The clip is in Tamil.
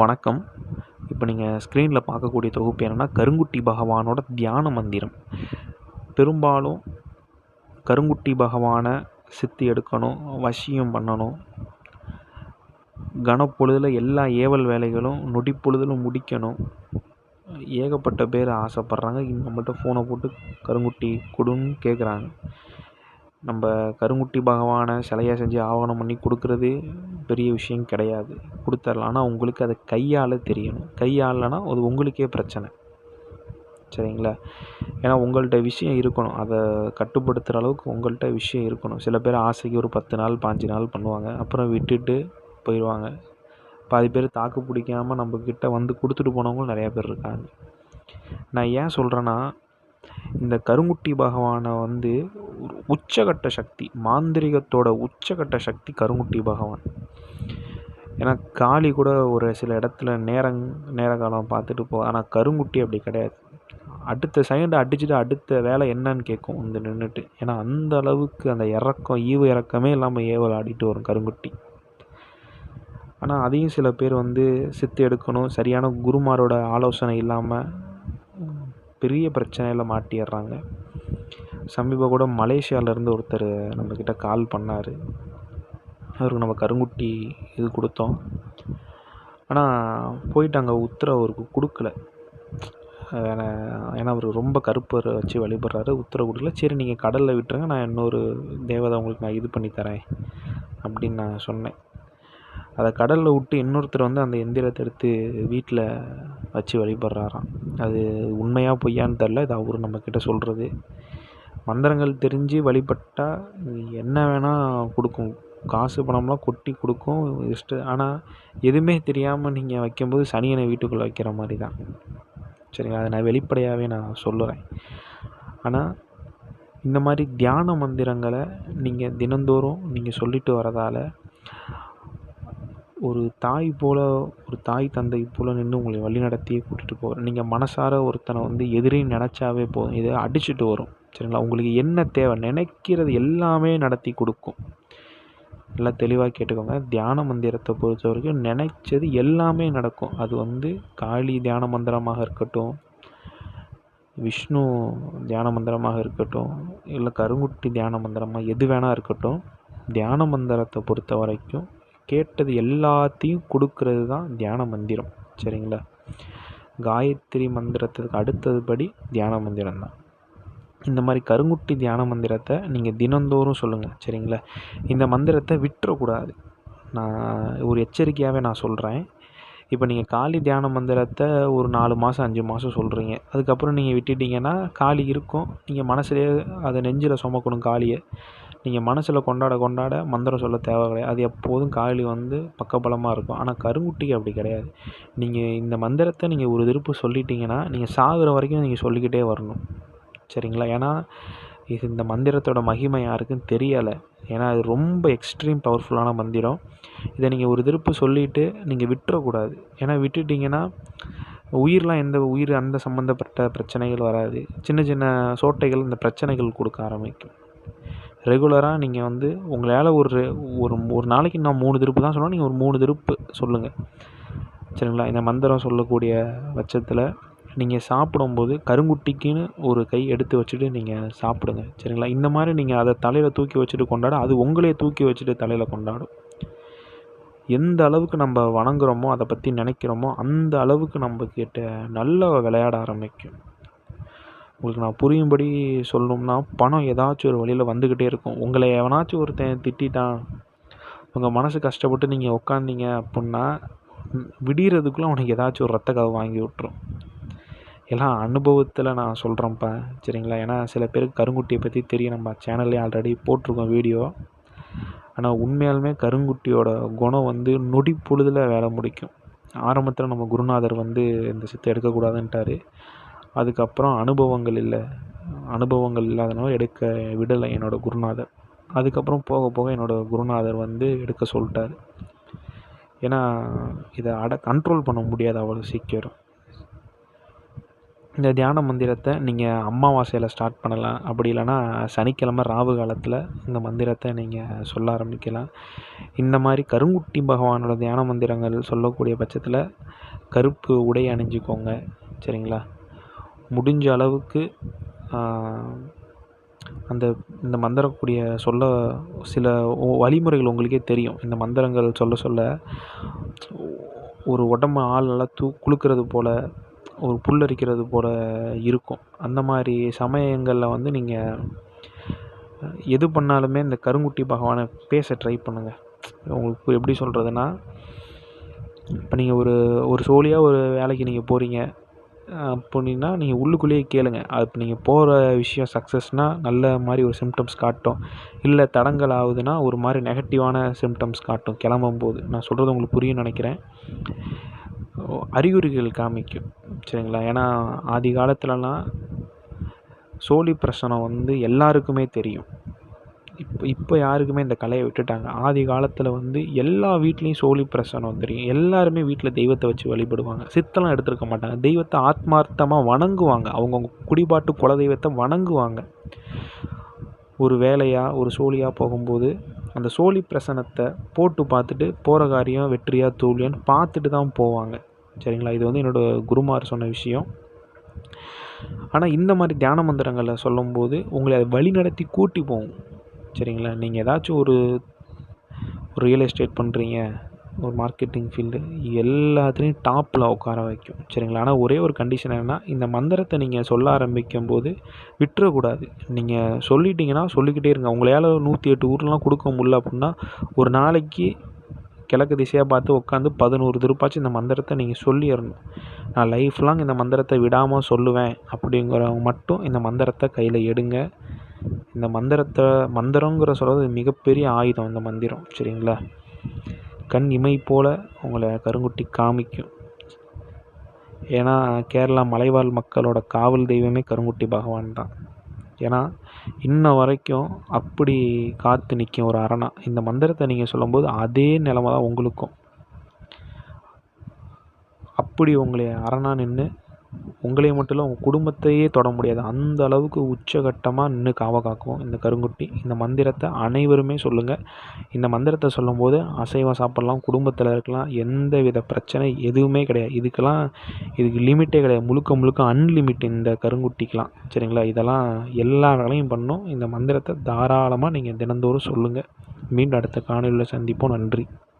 வணக்கம். இப்போ நீங்கள் ஸ்க்ரீனில் பார்க்கக்கூடிய தொகுப்பு என்னென்னா கருங்குட்டி பகவானோட தியான மந்திரம். பெரும்பாலும் கருங்குட்டி பகவானை சித்தி எடுக்கணும் வசியம் பண்ணணும். கனப்பொழுதில் எல்லா ஏவல் வேலைகளும் நொடிப்பொழுதில் முடிக்கணும். ஏகப்பட்ட பேர் ஆசைப்பட்றாங்க. நம்மள்ட்ட ஃபோனை போட்டு கருங்குட்டி கொடுன்னு கேட்குறாங்க நம்ம கருங்குட்டி பகவானை சிலையாக செஞ்சு ஆவணம் பண்ணி கொடுக்குறது பெரிய விஷயம் கிடையாது. கொடுத்துர்லாம். ஆனால் உங்களுக்கு அதை கையால் தெரியணும். கையாளலைன்னா அது உங்களுக்கே பிரச்சனை. சரிங்களா? ஏன்னா உங்கள்கிட்ட விஷயம் இருக்கணும். அதை கட்டுப்படுத்துகிற அளவுக்கு உங்கள்கிட்ட விஷயம் இருக்கணும். சில பேர் ஆசைக்கு ஒரு பத்து நாள் பாஞ்சு நாள் பண்ணுவாங்க. அப்புறம் விட்டுட்டு போயிடுவாங்க பாதி பேர் தாக்கு பிடிக்காம நம்மக்கிட்ட வந்து கொடுத்துட்டு போனவங்களும் நிறையா பேர் இருக்காங்க. நான் ஏன் சொல்கிறேன்னா இந்த கருங்குட்டி பகவானை வந்து உச்சகட்ட சக்தி மாந்திரிகத்தோட உச்சகட்ட சக்தி கருங்குட்டி பகவான். ஏன்னா காளி கூட ஒரு சில இடத்துல நேரங் நேர காலம் பார்த்துட்டு போ ஆனால் கருங்குட்டி அப்படி கிடையாது. அடுத்த செகண்ட் அடிச்சுட்டு அடுத்த வேலை என்னன்னு கேட்கும் வந்து நின்றுட்டு ஏன்னா அந்த அளவுக்கு அந்த இறக்கம் ஈவு இறக்கமே இல்லாமல் ஏவல் ஆடிட்டு வரும் கருங்குட்டி. ஆனால் அதையும் சில பேர் வந்து சித்து எடுக்கணும். சரியான குருமாரோட ஆலோசனை இல்லாமல் பெரிய பிரச்சனையில் மாட்டிடுறாங்க. சமீப கூட மலேசியாவிலேருந்து ஒருத்தர் நம்மக்கிட்ட கால் பண்ணார். அவருக்கு நம்ம கருங்குட்டி இது கொடுத்தோம். ஆனால் போயிட்டு அங்கே உத்தரவு அவருக்கு கொடுக்கல. ஏன்னா ஏன்னா அவர் ரொம்ப கருப்பரை வச்சு வழிபடுறாரு. உத்தரவு கொடுக்கல. சரி நீங்கள் கடலில் விட்டுருங்க. நான் இன்னொரு தேவதை உங்களுக்கு நான் இது பண்ணி தரேன் அப்படின்னு நான் சொன்னேன். அதை கடலில் விட்டு இன்னொருத்தர் வந்து அந்த எந்திரத்தை எடுத்து வீட்டில் வச்சு வழிபடுறாராம். அது உண்மையாக பொய்யான்னு தெரில இது அவர் நம்மக்கிட்ட சொல்கிறது மந்திரங்கள் தெரிஞ்சு வழிபட்டால் என்ன வேணால் கொடுக்கும். காசு பணம்லாம் கொட்டி கொடுக்கும் இஷ்ட ஆனால் எதுவுமே தெரியாமல் நீங்கள் வைக்கும்போது சனியனை வீட்டுக்குள்ளே வைக்கிற மாதிரி தான். சரிங்களா? அதை நான் வெளிப்படையாகவே நான் சொல்லுறேன். ஆனால் இந்த மாதிரி தியான மந்திரங்களை நீங்கள் தினந்தோறும் நீங்கள் சொல்லிட்டு வரதால் ஒரு தாய் போல் ஒரு தாய் தந்தை போல் நின்று உங்களை வழி கூட்டிகிட்டு போகிறேன் நீங்கள் மனசார ஒருத்தனை வந்து எதிரின்னு நினச்சாவே போதும். இதை அடிச்சுட்டு வரும். சரிங்களா? உங்களுக்கு என்ன தேவை? நினைக்கிறது எல்லாமே நடத்தி கொடுக்கும். நல்லா தெளிவாக கேட்டுக்கோங்க. தியான மந்திரத்தை பொறுத்த வரைக்கும் நினைச்சது எல்லாமே நடக்கும். அது வந்து காளி தியான மந்திரமாக இருக்கட்டும் விஷ்ணு தியான மந்திரமாக இருக்கட்டும் இல்லை கருங்குட்டி தியான மந்திரமாக எது வேணால் இருக்கட்டும் தியான மந்திரத்தை பொறுத்த வரைக்கும் கேட்டது எல்லாத்தையும் கொடுக்கறது தான் தியான மந்திரம். சரிங்களா? காயத்ரி மந்திரத்துக்கு அடுத்தது படி தியான மந்திரம் தான் இந்த மாதிரி கருங்குட்டி தியான மந்திரத்தை நீங்கள் தினந்தோறும் சொல்லுங்கள் சரிங்களா? இந்த மந்திரத்தை விட்டுறக்கூடாது. நான் ஒரு எச்சரிக்கையாகவே நான் சொல்கிறேன் இப்போ நீங்கள் காளி தியான மந்திரத்தை ஒரு நாலு மாதம் அஞ்சு மாதம் சொல்கிறீங்க அதுக்கப்புறம் நீங்கள் விட்டுட்டிங்கன்னா காளி இருக்கும். நீங்கள் மனசுலேயே அதை நெஞ்சில் சுமக்கணும் காளியை. நீங்கள் மனசில் கொண்டாட கொண்டாட மந்திரம் சொல்ல தேவை கிடையாது. அது எப்போதும் காளி வந்து பக்கபலமாக இருக்கும். ஆனால் கருங்குட்டிக்கு அப்படி கிடையாது. நீங்கள் இந்த மந்திரத்தை நீங்கள் ஒரு திருப்பு சொல்லிட்டீங்கன்னா நீங்கள் சாகிற வரைக்கும் நீங்கள் சொல்லிக்கிட்டே வரணும். சரிங்களா? ஏன்னா இது இந்த மந்திரத்தோட மகிமை யாருக்கும் தெரியலை. ஏன்னா அது ரொம்ப எக்ஸ்ட்ரீம் பவர்ஃபுல்லான மந்திரம். இதை நீங்கள் ஒரு திருப்பு சொல்லிவிட்டு நீங்கள் விட்டுறக்கூடாது. ஏன்னா விட்டுட்டிங்கன்னா உயிர்லாம் எந்த உயிர் அந்த சம்மந்தப்பட்ட பிரச்சனைகள் வராது. சின்ன சின்ன சோட்டைகள் இந்த பிரச்சனைகள் கொடுக்க ஆரம்பிக்கும். ரெகுலராக நீங்கள் வந்து உங்களால் ஒரு ஒரு ஒரு நாளைக்கு நான் மூணு திருப்பு தான் சொன்னால் நீங்கள் ஒரு மூணு திருப்பு சொல்லுங்கள் சரிங்களா? இந்த மந்திரம் சொல்லக்கூடிய பட்சத்தில் நீங்கள் சாப்பிடும்போது கருங்குட்டிக்குன்னு ஒரு கை எடுத்து வச்சுட்டு நீங்கள் சாப்பிடுங்க சரிங்களா? இந்த மாதிரி நீங்கள் அதை தலையில் தூக்கி வச்சுட்டு கொண்டாட அது உங்களையே தூக்கி வச்சுட்டு தலையில் கொண்டாடும். எந்த அளவுக்கு நம்ம வணங்குறோமோ அதை பற்றி நினைக்கிறோமோ அந்த அளவுக்கு நம்ம கிட்ட நல்ல விளையாட ஆரம்பிக்கும். உங்களுக்கு நான் புரியும்படி சொல்லணும்னா பணம் ஏதாச்சும் ஒரு வழியில் வந்துக்கிட்டே இருக்கும். உங்களை எவனாச்சும் ஒருத்தன் திட்டான் உங்கள் மனசு கஷ்டப்பட்டு நீங்கள் உட்காந்தீங்க அப்புடின்னா விடிகிறதுக்குள்ளே அவனுக்கு ஏதாச்சும் ஒரு ரத்த கதை வாங்கி விட்ரும் எல்லாம் அனுபவத்தில் நான் சொல்கிறேன்ப்பா சரிங்களா? ஏன்னா சில பேருக்கு கருங்குட்டியை பற்றி தெரியும். நம்ம சேனல்லே ஆல்ரெடி போட்டிருக்கோம் வீடியோ ஆனால் உண்மையாலுமே கருங்குட்டியோட குணம் வந்து நொடி பொழுதில் வேலை முடிக்கும். ஆரம்பத்தில் நம்ம குருநாதர் வந்து இந்த சித்தை எடுக்கக்கூடாதுன்ட்டார். அதுக்கப்புறம் அனுபவங்கள் இல்லை. அனுபவங்கள் இல்லாதனால எடுக்க விடலை என்னோடய குருநாதர். அதுக்கப்புறம் போக போக என்னோடய குருநாதர் வந்து எடுக்க சொல்லிட்டார். ஏன்னா இதை அட கண்ட்ரோல் பண்ண முடியாது அவ்வளோ சீக்கிரம். இந்த தியான மந்திரத்தை நீங்கள் அமாவாசையில் ஸ்டார்ட் பண்ணலாம். அப்படி இல்லைன்னா சனிக்கிழமை ராவு காலத்தில் இந்த மந்திரத்தை நீங்கள் சொல்ல ஆரம்பிக்கலாம். இந்த மாதிரி கருங்குட்டி பகவானோட தியான மந்திரங்கள் சொல்லக்கூடிய பட்சத்தில் கருப்பு உடை அணிஞ்சிக்கோங்க. சரிங்களா? முடிஞ்ச அளவுக்கு அந்த இந்த மந்திரக்கூடிய சொல்ல சில வழிமுறைகள் உங்களுக்கே தெரியும். இந்த மந்திரங்கள் சொல்ல சொல்ல ஒரு உடம்பு ஆள் நல்லா தூ குளுக்கிறது போல் ஒரு புல்லரிக்கிறது போல் இருக்கும். அந்த மாதிரி சமயங்களில் வந்து நீங்கள் எது பண்ணாலுமே இந்த கருங்குட்டி பகவானை பேச ட்ரை பண்ணுங்கள் உங்களுக்கு எப்படி சொல்கிறதுனா இப்போ நீங்கள் ஒரு ஒரு சோழியாக ஒரு வேலைக்கு நீங்கள் போகிறீங்க அப்படின்னா நீங்கள் உள்ளுக்குள்ளேயே கேளுங்க. அது இப்போ நீங்கள் போகிற விஷயம் சக்ஸஸ்னால் நல்ல மாதிரி ஒரு சிம்டம்ஸ் காட்டும். இல்லை தடங்கல் ஆகுதுன்னா ஒரு மாதிரி நெகட்டிவான சிம்டம்ஸ் காட்டும் கிளம்பும்போது. நான் சொல்கிறது உங்களுக்கு புரியும்னு நினைக்கிறேன். அறிகுறிகள் காமிக்கும். சரிங்களா? ஏன்னா ஆதி காலத்துலலாம் சோழி பிரசனம் வந்து எல்லாருக்குமே தெரியும். இப்போ இப்போ யாருக்குமே இந்த கலையை விட்டுட்டாங்க. ஆதி காலத்தில் வந்து எல்லா வீட்லேயும் சோழி பிரசனம் தெரியும் எல்லாருமே வீட்டில் தெய்வத்தை வச்சு வழிபடுவாங்க. சித்தெல்லாம் எடுத்துருக்க மாட்டாங்க. தெய்வத்தை ஆத்மார்த்தமாக வணங்குவாங்க. அவங்கவுங்க குடிபாட்டு குல தெய்வத்தை வணங்குவாங்க. ஒரு வேலையாக ஒரு சோழியாக போகும்போது அந்த சோழி பிரசனத்தை போட்டு பார்த்துட்டு போகிற காரியம் வெற்றியா தோல்வியான்னு பார்த்துட்டு தான் போவாங்க. சரிங்களா? இது வந்து என்னோடய குருமார் சொன்ன விஷயம். ஆனால் இந்த மாதிரி தியான மந்திரங்களை சொல்லும்போது உங்களை அதை வழி நடத்தி கூட்டி போகும். சரிங்களா? நீங்கள் ஏதாச்சும் ஒரு ஒரு ரியல் எஸ்டேட் பண்ணுறீங்க ஒரு மார்க்கெட்டிங் ஃபீல்டு எல்லாத்துலேயும் டாப்பில் உட்கார வைக்கும். சரிங்களா? ஆனால் ஒரே ஒரு கண்டிஷன் என்னென்னா இந்த மந்திரத்தை நீங்கள் சொல்ல ஆரம்பிக்கும் போது விட்டுறக்கூடாது. நீங்கள் சொல்லிட்டீங்கன்னா சொல்லிக்கிட்டே இருங்க. உங்களால் நூற்றி எட்டு ஊர்லாம் கொடுக்க முடியல அப்படின்னா ஒரு நாளைக்கு கிழக்கு திசையாக பார்த்து உட்காந்து பதினோரு திருப்பாச்சும் இந்த மந்திரத்தை நீங்கள் சொல்லிடணும். நான் லைஃப் லாங் இந்த மந்திரத்தை விடாமல் சொல்லுவேன் அப்படிங்கிறவங்க மட்டும் இந்த மந்திரத்தை கையில் எடுங்க. இந்த மந்திரத்தை மந்திரங்கிற சொல்கிறது மிகப்பெரிய ஆயுதம் இந்த மந்திரம். சரிங்களா? கண் இமை போல் உங்களை கருங்குட்டி காமிக்கும். ஏன்னா கேரளா மலைவாழ் மக்களோட காவல் தெய்வமே கருங்குட்டி பகவான் தான். ஏன்னா இன்ன வரைக்கும் அப்படி காத்து நிற்கும் ஒரு அரணா. இந்த மந்திரத்தை நீங்கள் சொல்லும்போது அதே நிலமை தான் உங்களுக்கும். அப்படி உங்களை அரணா நின்று உங்களை மட்டும் இல்லை உங்கள் குடும்பத்தையே தொட முடியாது. அந்த அளவுக்கு உச்சகட்டமாக நின்று காவ காக்கும் இந்த கருங்குட்டி இந்த மந்திரத்தை அனைவருமே சொல்லுங்கள் இந்த மந்திரத்தை சொல்லும்போது அசைவம் சாப்பிட்லாம் குடும்பத்தில் இருக்கலாம் எந்த வித பிரச்சனை எதுவுமே கிடையாது. இதுக்கெல்லாம் இதுக்கு லிமிட்டே கிடையாது. முழுக்க முழுக்க அன்லிமிட் இந்த கருங்குட்டிக்கெலாம் சரிங்களா? இதெல்லாம் எல்லா வேலையும் பண்ணும் இந்த மந்திரத்தை தாராளமாக நீங்கள் தினந்தோறும் சொல்லுங்கள் மீண்டும் அடுத்த காணொலியில் சந்திப்போம். நன்றி.